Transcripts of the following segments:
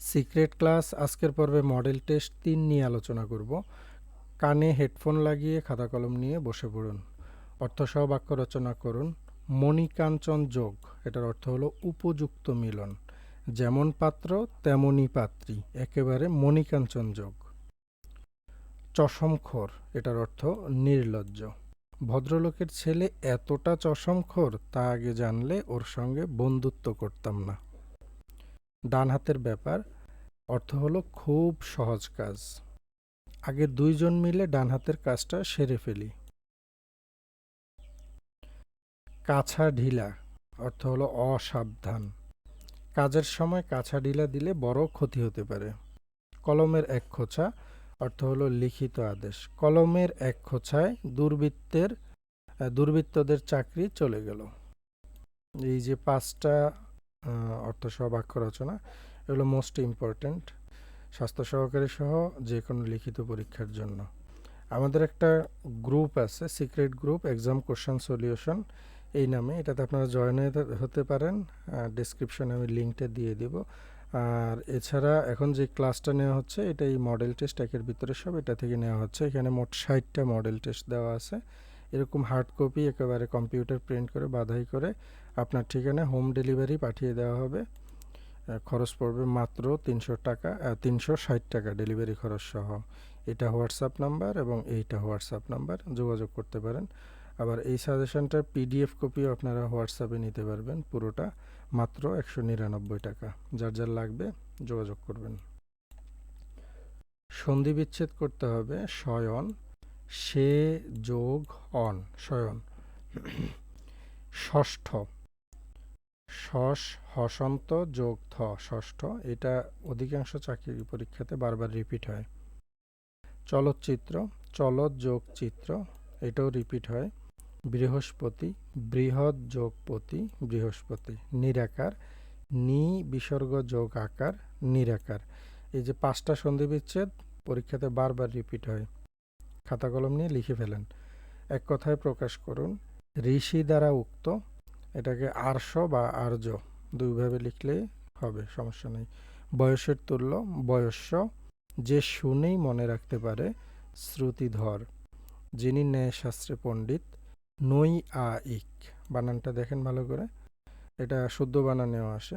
Secret class, আজকের পর্বে model test তিন নিয়ে আলোচনা করব। কানে হেডফোন লাগিয়ে খাতা কলম নিয়ে বসে পড়ুন। অর্থসহ বাক্য রচনা করুন। মণিকাঞ্চন যোগ, এটার অর্থ হলো উপযুক্ত মিলন। যেমন পাত্র, তেমনই পাত্রী, একেবারে মণিকাঞ্চন যোগ। চশমখোর এটার অর্থ নির্লজ্জ। ভদ্রলোকের ছেলে এতটা চশমখোর তা আগে জানলে ওর সঙ্গে বন্ধুত্ব করতাম না। ডান হাতের ব্যাপার, অর্থ হলো খুব সহজ কাজ। আগে দুইজন মিলে ডান হাতের কাজটা সেরে ফেলি। কাছা ঢিলা, অর্থ হলো অসাবধান। কাজের সময় কাছা ঢিলা দিলে বড় ক্ষতি হতে পারে। কলমের এক খোঁচা, অর্থ হলো লিখিত আদেশ। কলমের এক খোঁচায় দুর্বৃত্তের, দুর্বৃত্তদের চাকরি চলে গেল। এই যে পাঁচটা অর্থ সহ বাক্য রচনা, এগুলো মোস্ট ইম্পর্ট্যান্ট স্বাস্থ্য সহকারী সহ যে কোনো লিখিত পরীক্ষার জন্য। আমাদের একটা গ্রুপ আছে secret group exam question solution এই নামে। এটাতে আপনারা জয়েন হতে পারেন ডিসক্রিপশনে আমি লিঙ্কটা দিয়ে দিব। আর এছাড়া এখন যে ক্লাসটা নেওয়া হচ্ছে, এটা এই মডেল টেস্ট একের ভিতরে সব এটা থেকে নেওয়া হচ্ছে। এখানে মোট ষাটটা মডেল টেস্ট দেওয়া আছে। এরকম হার্ড কপি একেবারে কম্পিউটার প্রিন্ট করে বাধাই করে আপনার ঠিকানায় হোম ডেলিভারি পাঠিয়ে দেওয়া হবে। খরচ পড়বে মাত্র তিনশো টাকা তিনশো ষাট টাকা ডেলিভারি খরচ সহ। এটা হোয়াটসঅ্যাপ নাম্বার এবং এইটা হোয়াটসঅ্যাপ নাম্বার, যোগাযোগ করতে পারেন। আবার এই সাজেশনটার পিডিএফ কপিও আপনারা হোয়াটসঅ্যাপে নিতে পারবেন, পুরোটা মাত্র একশো নিরানব্বই টাকা। যার যার লাগবে যোগাযোগ করবেন। সন্ধি বিচ্ছেদ করতে হবে শয়ন সে যোগ, অন শয়ন ষষ্ঠ শস হসন্ত যোগ থ, ষষ্ঠ। এটা অধিকাংশ চাকরির পরীক্ষাতে বারবার রিপিট হয়। চলচ্চিত্র চলত যোগ চিত্র, এটাও রিপিট হয়। বৃহস্পতি, বৃহৎ যোগ পতি, বৃহস্পতি, নিরাকার, নি বিসর্গ যোগ আকার, নিরাকার। এই যে পাঁচটা সন্ধি বিচ্ছেদ, পরীক্ষাতে বারবার রিপিট হয়। খাতা কলম নিয়ে লিখে ফেলেন। এক কথায় প্রকাশ করুন, ঋষি দ্বারা উক্ত এটাকে আর্য বা আর্য দুইভাবে লিখলে হবে, সমস্যা নেই। বয়সের তুল্য, বয়স্য, যে শুনেই মনে রাখতে পারে, শ্রুতিধর, যিনি ন্যায়শাস্ত্রে পণ্ডিত নই আ ইক। বানানটা দেখেন ভালো করে। এটা শুদ্ধ বানানেও আসে।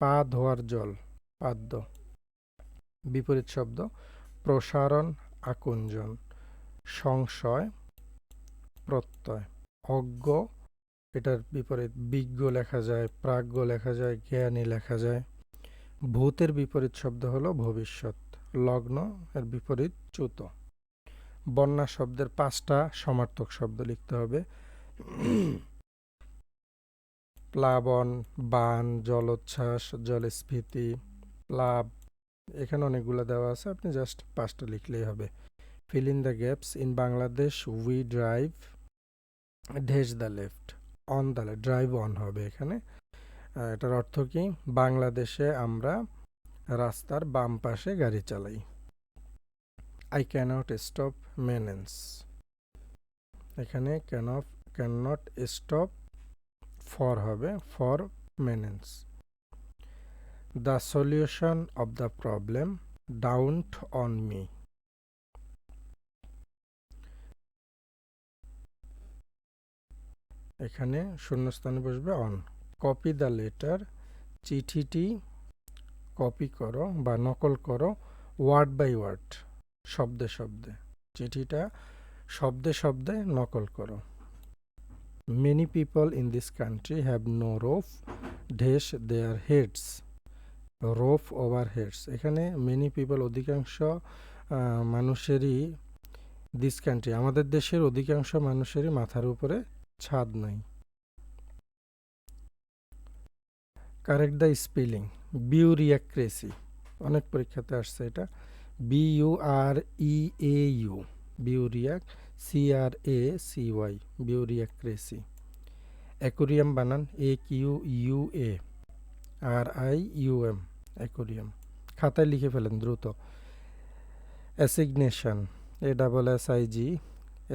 পা ধোয়ার জল, পাদ্য। বিপরীত শব্দ, প্রসারণ আকুঞ্জন, সংশয়, প্রত্যয়। অজ্ঞ এটার বিপরীত বিজ্ঞ লেখা যায়, প্রাজ্ঞ লেখা যায়, জ্ঞানী লেখা যায়। ভূতের বিপরীত শব্দ হলো ভবিষ্যৎ, লগ্ন এর বিপরীত চ্যুত। বন্যা শব্দের পাঁচটা সমার্থক শব্দ লিখতে হবে। প্লাবন, বান, জলোচ্ছ্বাস, জলস্ফীতি, প্লাব, এখানে অনেকগুলো দেওয়া আছে, আপনি জাস্ট পাঁচটা লিখলেই হবে। Fill in the gaps in Bangladesh we drive does the left. On the drive on হবে এখানে। এটার অর্থ কি? বাংলাদেশে আমরা রাস্তার বাম পাশে গাড়ি চালাই। আই ক্যানট স্টপ মেনেন্স এখানে can of can not stop for হবে for menace the solution of the problem dawned on me এখানে শূন্যস্থানে বসবে অন কপি দ্য লেটার চিঠিটি কপি করো বা নকল করো ওয়ার্ড বাই ওয়ার্ড শব্দে শব্দে। চিঠিটা শব্দে শব্দে নকল করো। Many people in this country have no roof ঢেস their heads roof over heads এখানে মেনি পিপল অধিকাংশ মানুষেরই দিস কান্ট্রি আমাদের দেশের অধিকাংশ মানুষেরই মাথার উপরে ছাদ নাই। কারেক্ট দ্য স্পেলিং বিউরিয়াক্রেসি অনেক পরীক্ষাতে আসছে এটা। B U R E A U বিউরিয়াক C R A C Y bureaucracy aquarium বানান। A Q U A R I U M aquarium খাতায় লিখে ফেলেন দ্রুত। Assignation A double S I G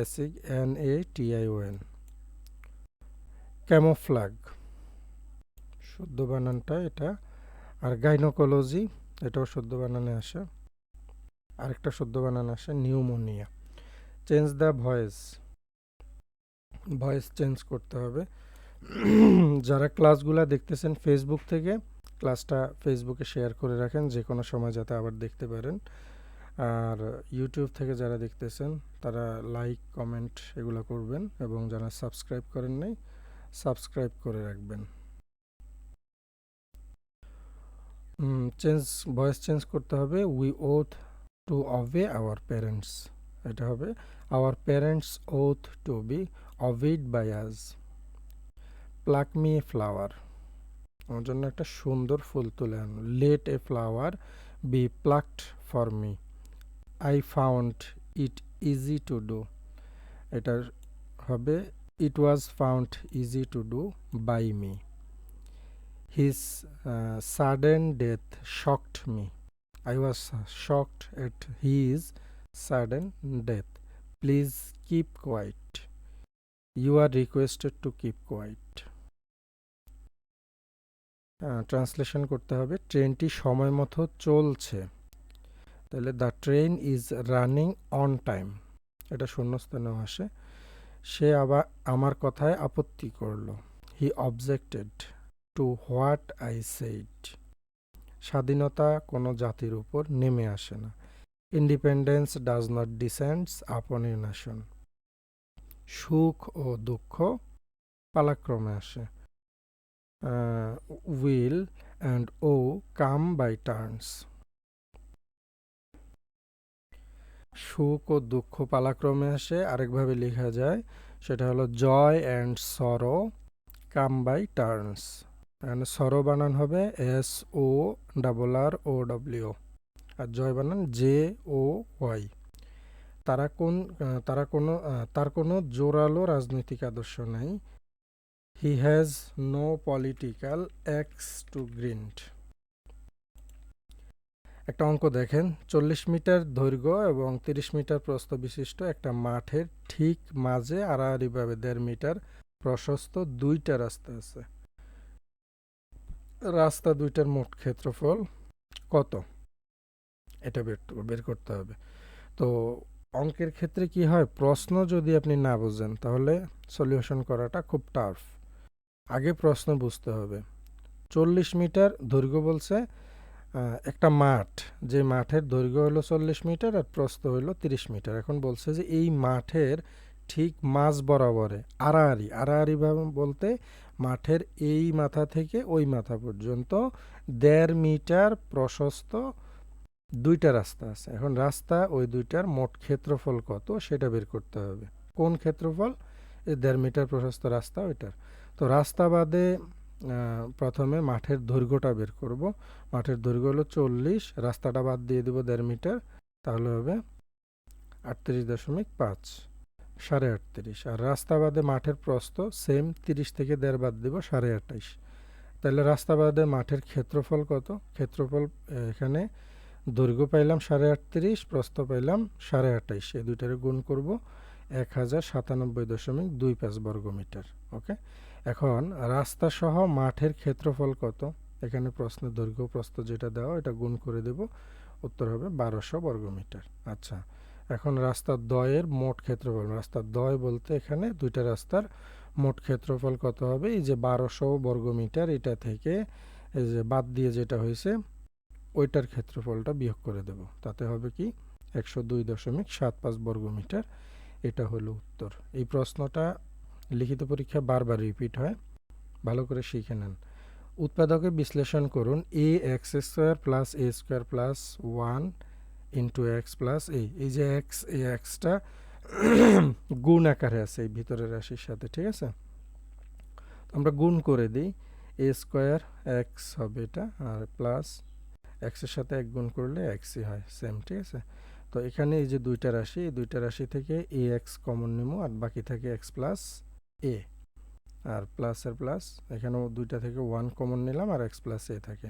এসিগ N A T I O N camouflage. শুদ্ধ বানানটা এটা। আর gynaecology, এটাও শুদ্ধ বানানে আসে। আরেকটা শুদ্ধ বানান আসে, pneumonia. Change the voice voice change করতে হবে। যারা ক্লাসগুলো দেখতেছেন ফেসবুক থেকে, ক্লাসটা ফেসবুকে শেয়ার করে রাখেন, যে কোনো সময় যাতে আবার দেখতে পারেন। আর ইউটিউব থেকে যারা দেখতেছেন, তারা লাইক কমেন্ট এগুলো করবেন এবং যারা সাবস্ক্রাইব করেন নাই সাবস্ক্রাইব করে রাখবেন। চেঞ্জ ভয়েস চেঞ্জ করতে হবে। We oath to obey our parents এটা হবে our parents oath to be obeyed by us pluck me flower আমার জন্য একটা সুন্দর ফুল তুলে আনো। Let a flower be plucked for me I found it easy to do এটার হবে it was found easy to do by me his sudden death shocked me I was shocked at his sudden death. Please keep quiet. You are requested to keep quiet. Translation করতে হবে ট্রেনটি সময় মতো চলছে তাহলে the train is running on time এটা শূন্যস্থানেও আসে সে আবার আমার কথায় আপত্তি করল। He objected to what I said স্বাধীনতা কোনো জাতির উপর নেমে আসে না। ইন্ডিপেন্ডেন্স ডাজ নট ডিসেন্ডস আপন এ নেশন সুখ ও দুঃখ পালাক্রমে আসে। Weal and woe come by turns সুখ ও দুঃখ পালাক্রমে আসে। আরেকভাবে লেখা যায়, সেটা হলো, জয় অ্যান্ড সরো, কাম বাই টার্নস। এখানে সরো বানান হবে S O double R O W. আর জয় বানান জে ও ওয়াই। তারা কোন, তারা কোনো, তার কোনো জোরালো রাজনৈতিক আদর্শ নাই। He has no political axe to grind একটা অঙ্ক দেখেন। চল্লিশ মিটার দৈর্ঘ্য এবং তিরিশ মিটার প্রস্থ বিশিষ্ট একটা মাঠের ঠিক মাঝে আড়াআড়িভাবে দেড় মিটার প্রশস্ত দুইটা রাস্তা আছে। রাস্তা দুইটার মোট ক্ষেত্রফল কত? এটা বের বের করতে হবে। তো অঙ্কের ক্ষেত্রে কি হয়? প্রশ্ন যদি আপনি না বুঝেন, তাহলে সলিউশন করাটা খুব টাফ। আগে প্রশ্ন বুঝতে হবে। চল্লিশ মিটার দৈর্ঘ্য বলছে একটা মাঠ, যে মাঠের দৈর্ঘ্য হলো চল্লিশ মিটার আর প্রস্থ হলো তিরিশ মিটার। এখন বলছে যে এই মাঠের ঠিক মাঝ বরাবরে, আড়াআড়ি আড়াআড়ি বলতে মাঠের এই মাথা থেকে ওই মাথা পর্যন্ত দেড় মিটার প্রশস্ত দুইটা রাস্তা আছে। এখন রাস্তা ওই দুইটার মোট ক্ষেত্রফল কত সেটা বের করতে হবে। কোন ক্ষেত্রফল? দেড় মিটার প্রশস্ত রাস্তা ওইটার। তো রাস্তা বাদে প্রথমে মাঠের দৈর্ঘ্যটা বের করব। মাঠের দৈর্ঘ্য হলো চল্লিশ, রাস্তাটা বাদ দিয়ে দেবো দেড় মিটার, তাহলে হবে আটত্রিশ দশমিক পাঁচ, সাড়ে আটত্রিশ। আর রাস্তা বাদে মাঠের প্রস্থ সেম, তিরিশ থেকে দেড় বাদ দেবো সাড়ে আটাইশ। তাহলে রাস্তা বাদে মাঠের ক্ষেত্রফল কত? ক্ষেত্রফল এখানে দৈর্ঘ্য পাইলাম সাড়ে আটত্রিশ, প্রস্থ পাইলাম সাড়ে আটাইশ। এই দুইটারে গুণ করব এক হাজার সাতানব্বই দশমিক দুই পাঁচ বর্গমিটার, ওকে? এখন রাস্তা সহ মাঠের ক্ষেত্রফল কত? এখানে প্রশ্নের দৈর্ঘ্য প্রস্থ যেটা দেওয়া, এটা গুণ করে দেব। উত্তর হবে বারোশো বর্গমিটার আচ্ছা এখন রাস্তার দয়ের মোট ক্ষেত্রফল। রাস্তার দয় বলতে এখানে দুইটা রাস্তার মোট ক্ষেত্রফল কত হবে? এই যে বারোশো বর্গমিটার এটা থেকে এই যে বাদ দিয়ে যেটা হয়েছে, ওইটার ক্ষেত্রফলটা বিয়োগ করে দেব। তাতে হবে কি? একশো দুই দশমিক সাত পাঁচ বর্গমিটার এটা হলো উত্তর। এই প্রশ্নটা লিখিত পরীক্ষা বারবার রিপিট হয়। ভালো করে শিখে নেন। উৎপাদকে বিশ্লেষণ করুন। A x square plus a square plus one into x plus এই এই যে এক্স এই এক্সটা গুণ আকারে আছে, এই ভিতরের রাশির সাথে, ঠিক আছে? আমরা গুণ করে দিই। এ স্কোয়ার এক্স হবে এটা, আর প্লাস এক্সের সাথে এক গুণ করলে এক্সই হয় সেম ঠিক আছে? তো এখানে এই যে দুইটা রাশি, এই দুইটা রাশি থেকে এ এক্স কমন নিমো, আর বাকি থাকে এক্স প্লাস এ আর প্লাসের প্লাস এখানেও দুইটা থেকে ওয়ান কমন নিলাম আর এক্স প্লাস এ থাকে।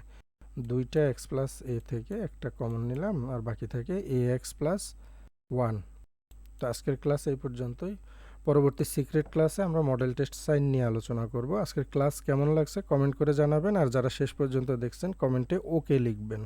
দুইটা এক্স প্লাস এ থেকে একটা কমন নিলাম আর বাকি থাকে এ এক্স প্লাস ওয়ান তো আজকের ক্লাস এই পর্যন্তই। পরবর্তী সিক্রেট ক্লাসে আমরা মডেল টেস্ট সাইন নিয়ে আলোচনা করব। আজকের ক্লাস কেমন লাগছে কমেন্ট করে জানাবেন। আর যারা শেষ পর্যন্ত দেখছেন কমেন্টে ওকে লিখবেন।